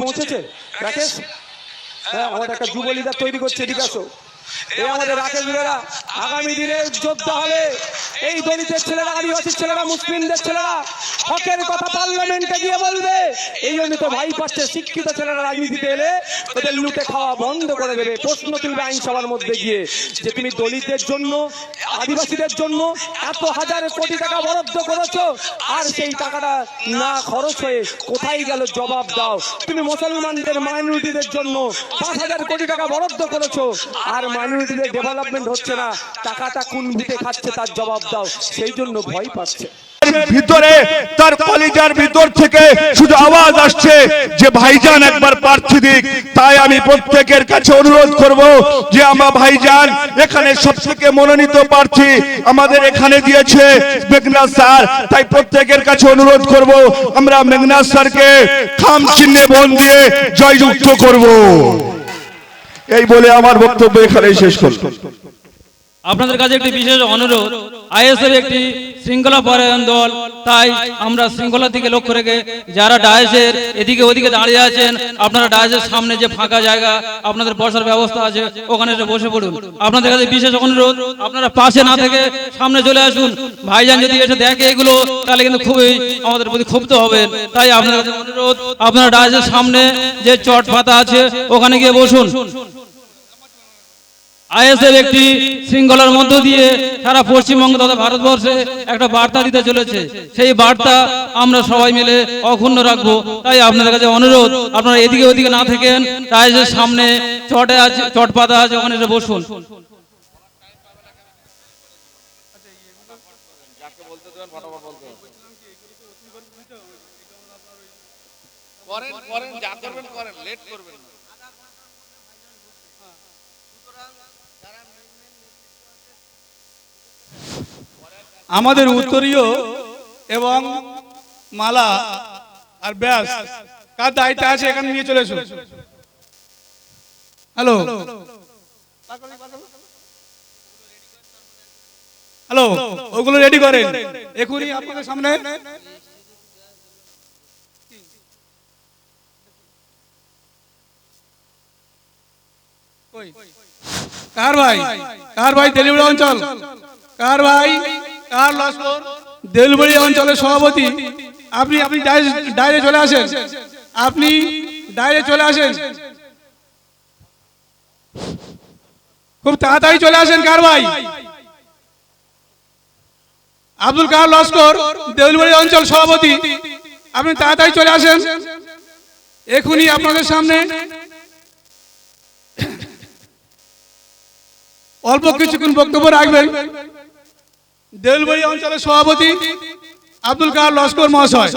পৌঁছেছে? রাকেশ? হ্যাঁ আমাদের একটা যুবলীদার তৈরি করছে ঠিক আছে? এই আমাদের রাকেশ বেরা আগামী দিনে যোদ্ধা হবে। এই দলিতের ছেলেরা আদিবাসী ছেলেরা, মুসলিমদের ছেলেরা, হকের কথা পার্লামেন্টে গিয়ে বলবে। এই জন্য তো ভাই পাচ্ছে শিক্ষিত ছেলেরা রাজনীতিতে এলে ওদের লুটে খাওয়া বন্ধ করে দেবে। প্রশ্ন তুলবে আইনসভার মধ্যে গিয়ে যে তুমি দলিতদের জন্য, আদিবাসীদের জন্য এত হাজার কোটি টাকা বরাদ্দ করেছ, আর সেই টাকাটা না খরচ হয়ে কোথায় গেল জবাব দাও। তুমি মুসলমানদের মাইনরিটিদের জন্য পাঁচ হাজার কোটি টাকা বরাদ্দ করেছ, আর মাইনরিটিদের ডেভেলপমেন্ট হচ্ছে না। টাকাটা কোন দিকে খাচ্ছে তার জবাব দাও, সেই জন্য ভয় পাচ্ছে। ভিতরে, তার কলিজার ভিতর থেকে শুধু আওয়াজ আসছে যে ভাইজান একবার প্রার্থী দিক। তাই আমি প্রত্যেকের কাছে অনুরোধ করব যে আমার ভাইজান এখানে সব থেকে মনোনীত প্রার্থী আমাদের এখানে দিয়েছে মেঘনাথ স্যার। তাই প্রত্যেকের কাছে অনুরোধ করব, আমরা মেঘনাথ স্যারকে খাম চিহ্নে বোন দিয়ে জয়যুক্ত করব। এই বলে আমার বক্তব্য এখানে শেষ করব আপনাদের কাছে একটি বিশেষ অনুরোধ, আইএসএফ একটি শৃঙ্খলা পরায়ণ দল, তাই আমরা শৃঙ্খলার দিকে লক্ষ্য রেখে যারা ডায়েসের এদিকে ওদিকে দাঁড়িয়ে আছেন, আপনারা ডায়েসের সামনে যে ফাঁকা জায়গা, আপনাদের বসার ব্যবস্থা আছে, ওখানে এসে বসে পড়ুন। আপনাদের কাছে বিশেষ অনুরোধ, আপনারা পাশে না থেকে সামনে চলে আসুন। ভাইজান যদি এসে দেখে এগুলো, তাহলে কিন্তু খুবই আমাদের প্রতি ক্ষুব্ধ হবেন। তাই আপনাদের কাছে অনুরোধ, আপনারা ডায়েসের সামনে যে চট পাতা আছে, ওখানে গিয়ে বসুন। আইএসএফ একটি শৃঙ্খলার মধ্য দিয়ে সারা পশ্চিমবঙ্গ তথা ভারতবর্ষে একটা বার্তা দিতে চলেছে। সেই বার্তা আমরা সবাই মিলে অক্ষুণ্ণ রাখব। তাই আপনাদের কাছে অনুরোধ আপনারা এদিকে ওদিকে না থাকেন আইএসএর সামনে চটে আছে চট পাতা আছে ওখানে এসে বসুন। করেন করেন যা করবেন করেন লেট করবেন না। আমাদের উত্তরীয় এবং মালা আর ব্যাস। কার দায়িত্ব আছে এখানে নিয়ে চলে এসো। হ্যালো। হ্যালো, ওগুলো রেডি করেন। এখনই আপনাদের সামনে। কার ভাই? কার ভাই? ডেলিভারি অঞ্চল। কার ভাই? কার লস্কর, দেলবাড়ি অঞ্চলের সভাপতি, আপনি আপনি ডাইরে- চলে আসেন। আপনি ডাইরে চলে আসেন। খুব তাড়াতাড়ি চলে আসেন কার ভাই? আব্দুল কার লস্কর দেউলবাড়ি অঞ্চল সভাপতি, আপনি তাড়াতাড়ি চলে আসেন। এখনই আপনাদের সামনে অল্প কিছুক্ষণ বক্তব্য রাখবেন। দেউলবাড়ি অঞ্চলের সভাপতি আব্দুল কার লস্কর মহাশয়।